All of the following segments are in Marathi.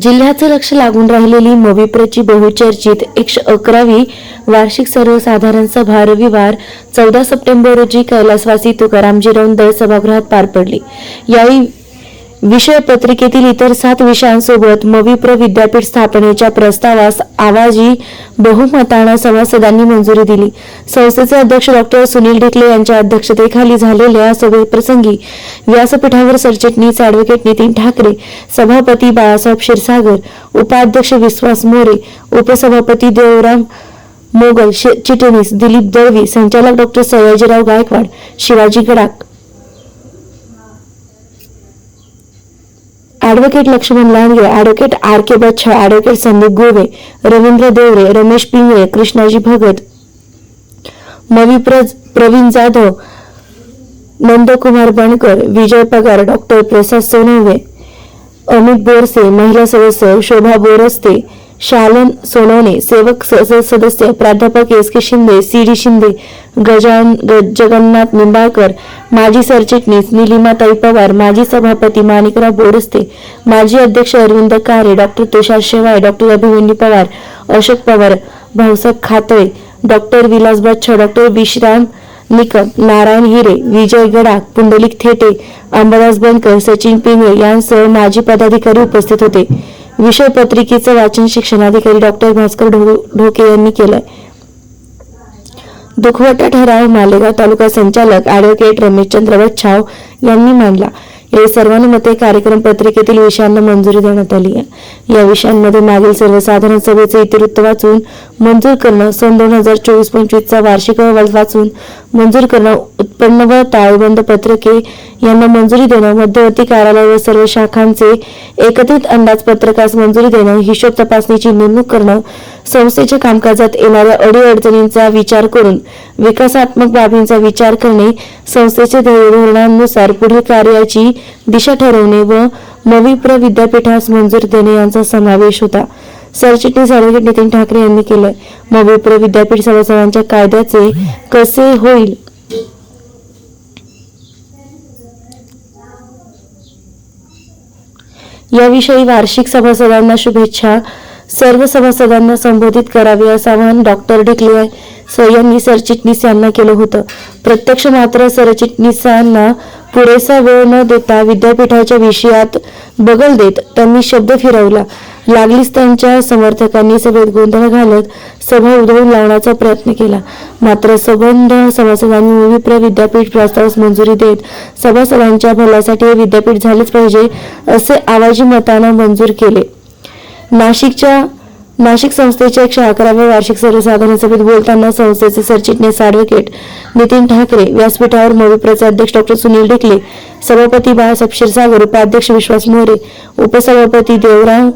जिल्ह्याचं लक्ष लागून राहिलेली मविप्रची बहुचर्चित एकशे अकरावी वार्षिक सर्वसाधारण सभा रविवार चौदा सप्टेंबर रोजी कैलासवासी तुकारामजी रौंद सभागृहात पार पडली. यावेळी विषय पत्रिकेतील इतर सात विषयांसोबत मविप्र विद्यापीठ स्थापनेच्या प्रस्तावास आवाजी बहुमतानं सभासदांनी मंजुरी दिली. संस्थेचे अध्यक्ष डॉक्टर सुनील ढेकले यांच्या अध्यक्षतेखाली झालेल्या सभेप्रसंगी व्यासपीठावर सरचिटणीस ॲडव्होकेट नितीन ठाकरे सभापती बाळासाहेब क्षीरसागर उपाध्यक्ष विश्वास मोरे उपसभापती देवराम मोगल चिटणीस दिलीप दळवी संचालक doctor Sayajirao Gaikwad Shivaji Gadakh advocate Laxman Landge advocate R K Bachha advocate Sandeep Gove Ravindra Devre Ramesh Pingale Krishnaji Bhagat मवी Pravin Jadhav Nandkumar Bankar Vijay Pagar doctor Prasad Sonawane Amit Borse महिला सदस्य शोभा बोरस्ते शालन सोनवणे सेवक सदस्य प्राध्यापक S K Shinde C D Shinde गजान जगन्नाथ निंबाळकर माजी सरचिटणीस निलिमाताई पवार माजी सभापती माणिकराव बोरस्ते माजी अध्यक्ष Arvind Kare doctor Tushar Shewale doctor Abhimanyu Pawar Ashok Pawar Bhausaheb Khatale doctor Vilas Bachh doctor Vishram Nikam Narayan Hire Vijay Gadakh Pundlik Thete Ambadas Bankar Sachin Pingale यांसह माजी पदाधिकारी उपस्थित होते. विषय पत्रिकेचं वाचन शिक्षणाधिकारी डॉक्टर भास्कर ढोके यांनी केलंय. दुखवटा ठराव मालेगाव तालुका संचालक ॲडव्होकेट रमेशचंद्र वच्छाव यांनी मांडला. या सर्वानुमते कार्यक्रम पत्रिकेतील विषयांना मंजुरी देण्यात आली आहे. या विषयांमध्ये मागील सर्वसाधारण सभेचे इतिवृत्त वाचून मंजूर करणं सन दोन हजार चोवीस पंचवीसचा वार्षिक अहवाल वाचून मंजूर करणं उत्पन्न व ताळेबंद पत्रके यांना मंजुरी देणं मध्यवर्ती कार्यालय व सर्व शाखांचे एकत्रित अंदाजपत्रकास मंजुरी देणं हिशोब तपासणीची नेमणूक करणं संस्थेच्या कामकाजात येणाऱ्या अडीअडचणींचा विचार करून विकासात्मक बाबींचा विचार करणे संस्थेच्या ध्येयधोरणांनुसार पुढील कार्याची दिशा ठरवणे व नवीप्र विद्यापीठास मंजूर देणे यांचा समावेश होता. सरचिटणीस ॲडव्होकेट नितीन ठाकरे यांनी केलंय. मविप्र विद्यापीठ सभासदांच्या कायद्याचे कसे होईल? याविषयी वार्षिक सभासदांना शुभेच्छा. सर्व सभासदांना संबोधित करावे असं आवाहन डॉक्टर ढेकले स- यांनी सरचिटणीस यांना केलं होतं. प्रत्यक्ष मात्र सरचिटणीसांना पुरेसा वेळ न देता विद्यापीठाच्या विषयात बगल देत त्यांनी शब्द फिरवला. लागलीच त्यांच्या समर्थकांनी सभेत गोंधळ घालत सभा उधळून लावण्याचा प्रयत्न केला. मात्र सबंध सभासदांनी विप्र विद्यापीठ प्रस्तावास मंजुरी देत सभासदांच्या भल्यासाठी हे विद्यापीठ झालेच पाहिजे असे आवाजी मतानं मंजूर केले. नाशिकच्या नाशिक संस्थेच्या एकशे अकराव्या वार्षिक सर्वसाधारण सभेत बोलताना संस्थेचे सरचिटणीस अॅडव्होकेट नितीन ठाकरे व्यासपीठावर मोविप्रचे अध्यक्ष डॉक्टर सुनील ढेकले सभापती बाळासाहेब क्षीरसागर उपाध्यक्ष विश्वास मोरे उपसभापती देवराव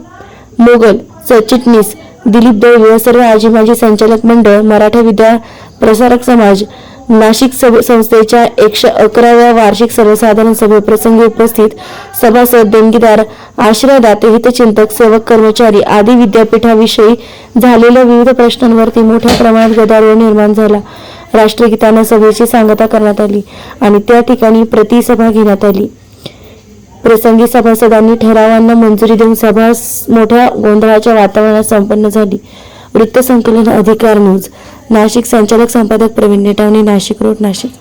मोगल सरचिटणीस दिलीप दळवे सर्व आजी माजी संचालक मंडळ मराठा विद्या प्रसारक समाज नाशिक सभे संस्थेच्या एकशे अकराव्या वार्षिक सर्वसाधारण सभेप्रसंगी उपस्थित सभासद देणगीदार आश्रयदाते हितचिंतक सेवक कर्मचारी आदी विद्यापीठाविषयी झालेल्या विविध प्रश्नांवरती मोठ्या प्रमाणात गदारोळ निर्माण झाला. राष्ट्रगीतानं सभेची सांगता करण्यात आली आणि त्या ठिकाणी प्रतिसभा घेण्यात आली. प्रसंगी सभासदांनी ठरावांना मंजुरी देऊन सभा मोठ्या गोंधळाच्या वातावरणात संपन्न झाली. वृत्तसंकलन अधिकार न्यूज. नाशिक संचालक संपादक प्रवीण नेटावणे नाशिक रोड नाशिक.